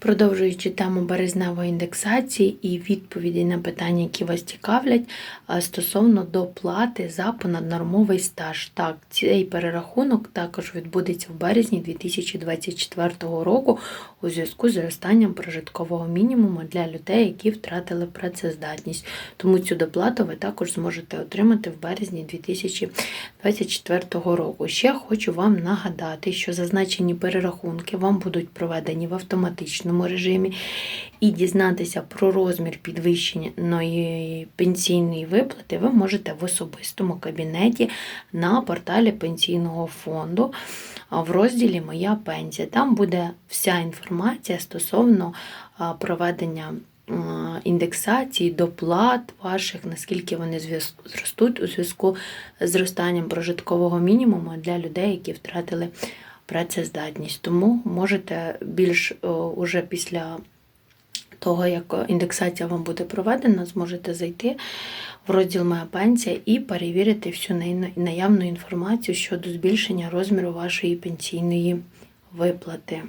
Продовжуючи тему березневої індексації і відповіді на питання, які вас цікавлять, е, стосовно доплати за понаднормовий стаж. Так, цей перерахунок також відбудеться в березні 2024 року у зв'язку з зростанням прожиткового мінімуму для людей, які втратили працездатність. Тому цю доплату ви також зможете отримати в березні 2024 року. Ще хочу вам нагадати, що зазначені перерахунки вам будуть проведені в автоматичному режимі, і дізнатися про розмір підвищеної пенсійної виплати ви можете в особистому кабінеті на порталі пенсійного фонду в розділі Моя пенсія. Там буде вся інформація стосовно проведення індексації, доплат ваших, наскільки вони зростуть у зв'язку з зростанням прожиткового мінімуму для людей, які втратили працездатність. Тому можете більш уже після того, як індексація вам буде проведена, зможете зайти в розділ Моя пенсія і перевірити всю наявну інформацію щодо збільшення розміру вашої пенсійної виплати.